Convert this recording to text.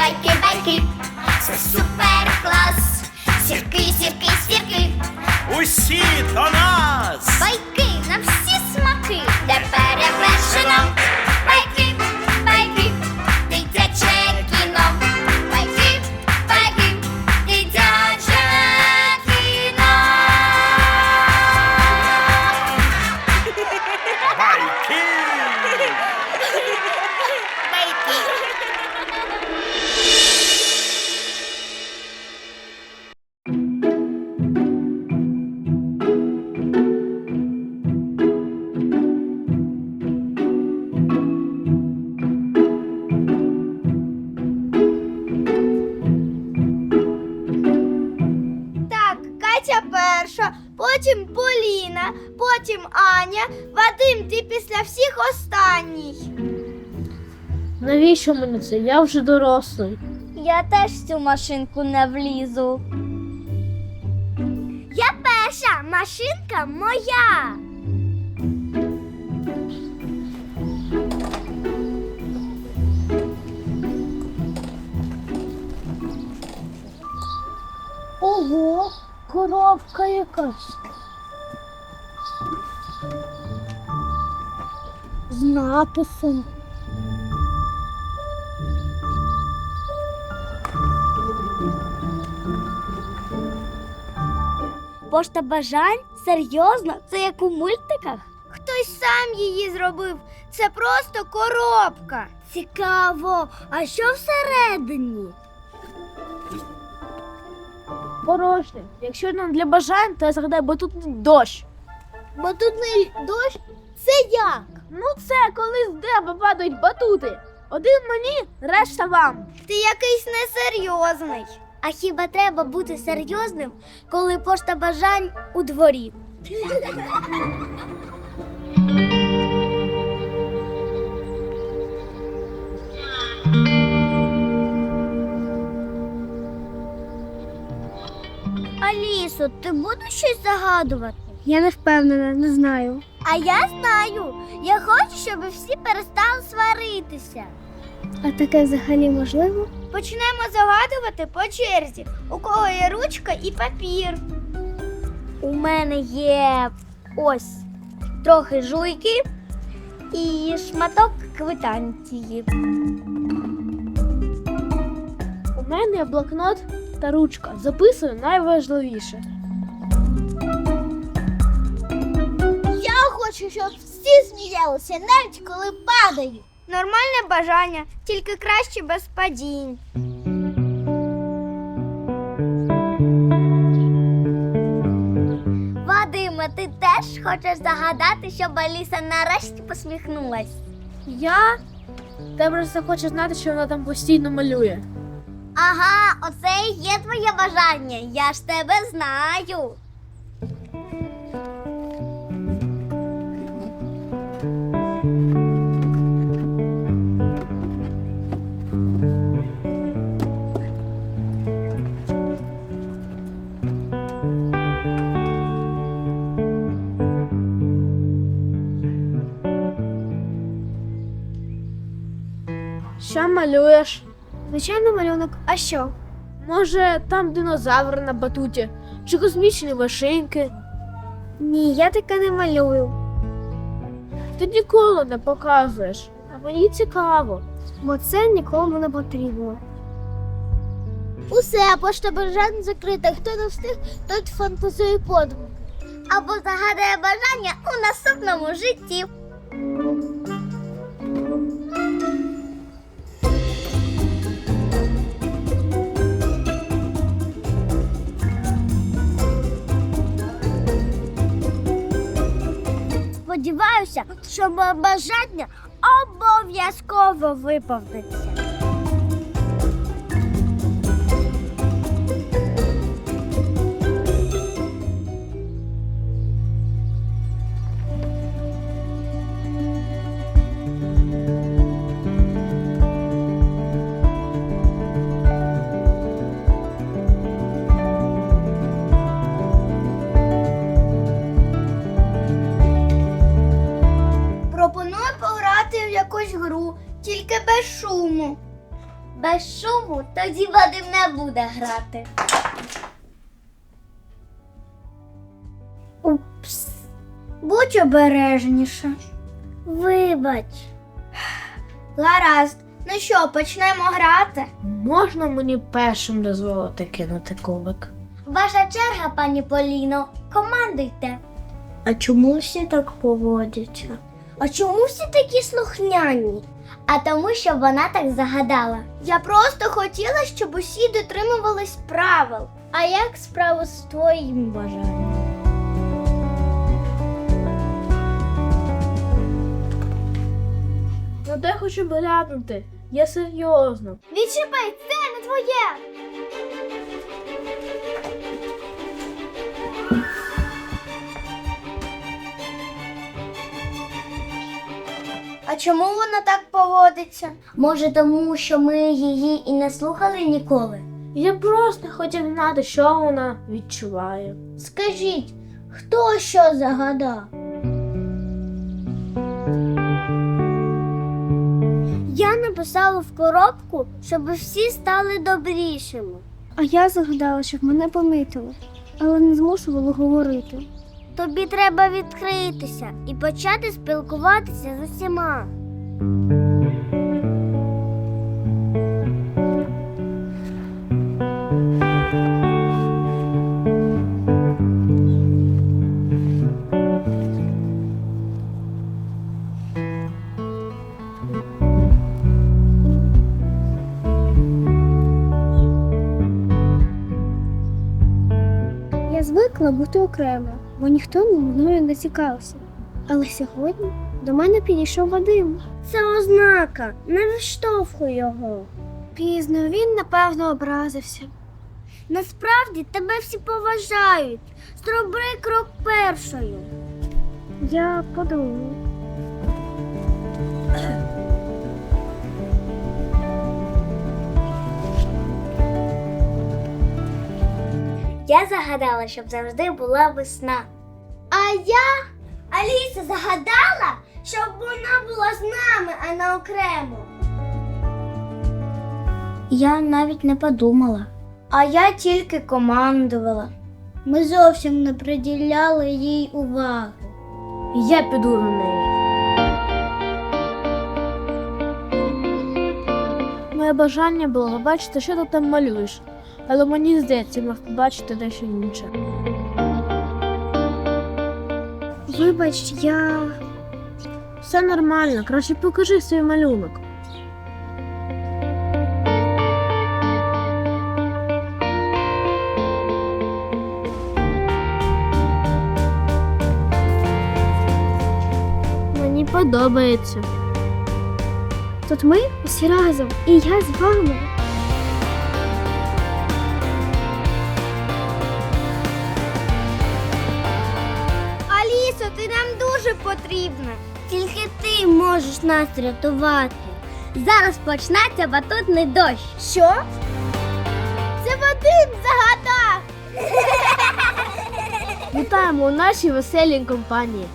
байки-байки, це супер клас, сірки, сірки, сірки. Усі до! Потім Поліна, потім Аня. Вадим, ти після всіх останній. Навіщо мені це? Я вже дорослий. Я теж в цю машинку не влізу. Я перша, машинка моя. Ого, коробка якась. З написом. Пошта бажань? Серйозно? Це як у мультиках? Хтось сам її зробив. Це просто коробка. Цікаво, а що всередині? Порожнє. Якщо не для бажань, то я згадаю, бо тут дощ. Батутний дощ? Це як? Ну це коли з неба падають батути. Один мені, решта вам. Ти якийсь несерйозний. А хіба треба бути серйозним, коли пошта бажань у дворі? Алісо, ти будеш щось загадувати? Я не впевнена, не знаю. А я знаю. Я хочу, щоб всі перестали сваритися. А таке взагалі можливо? Почнемо загадувати по черзі. У кого є ручка і папір. У мене є ось трохи жуйки і шматок квитанції. У мене є блокнот та ручка. Записую найважливіше. Хочу, щоб всі сміялися, навіть коли падають. Нормальне бажання, тільки краще без падінь. Вадиме, ти теж хочеш загадати, щоб Аліса нарешті посміхнулась? Я Та просто хочу знати, що вона там постійно малює. Ага, оце і є твоє бажання. Я ж тебе знаю. Що малюєш? Звичайно, малюнок. А що? Може, там динозавр на батуті, чи космічні машинки. Ні, я таке не малюю. Ти ніколи не показуєш. А мені цікаво. Бо це нікому не потрібно. Усе, пошта бажань закрита. Хто не встиг, той фантазує подумки. Або загадає бажання у наступному житті. Сподіваюся, що бажання обов'язково виповниться. Без шуму. Без шуму тоді Вадим не буде грати. Упс. Будь обережніше. Вибач. Гаразд. Ну що, почнемо грати? Можна мені першим дозволити кинути кубик? Ваша черга, пані Поліно. Командуйте. А чому всі так поводяться? А чому всі такі слухняні? А тому, що вона так загадала. Я просто хотіла, щоб усі дотримувались правил. А як справи з твоїм бажанням? Ну де хочу глянути? Я серйозно. Відчіпай, це не твоє. А чому вона так поводиться? Може, тому що ми її і не слухали ніколи? Я просто хотів знати, що вона відчуває. Скажіть, хто що загадав? Я написала в коробку, щоб всі стали добрішими. А я загадала, щоб мене помітили, але не змушували говорити. Тобі треба відкритися і почати спілкуватися з усіма. Я звикла бути окремо, бо ніхто мною не цікавився. Але сьогодні до мене підійшов Вадим. Це ознака, не виштовхуй його. Пізно він, напевно, образився. Насправді тебе всі поважають. Зроби крок першою. Я подумаю. Я загадала, щоб завжди була весна. А я, Аліса, загадала, щоб вона була з нами, а не окремо. Я навіть не подумала. А я тільки командувала. Ми зовсім не приділяли їй уваги. Я піду на неї. Моє бажання було побачити, що ти там малюєш, але мені здається, мав побачити дещо інше. Вибач, я. Все нормально, краще покажи свій малюнок. Мені подобається. Тут ми усі разом, і я з вами. Потрібна. Тільки ти можеш нас рятувати. Зараз почнеться батутний дощ. Що? Це Вадим загадав. Вітаємо у нашій веселій компанії.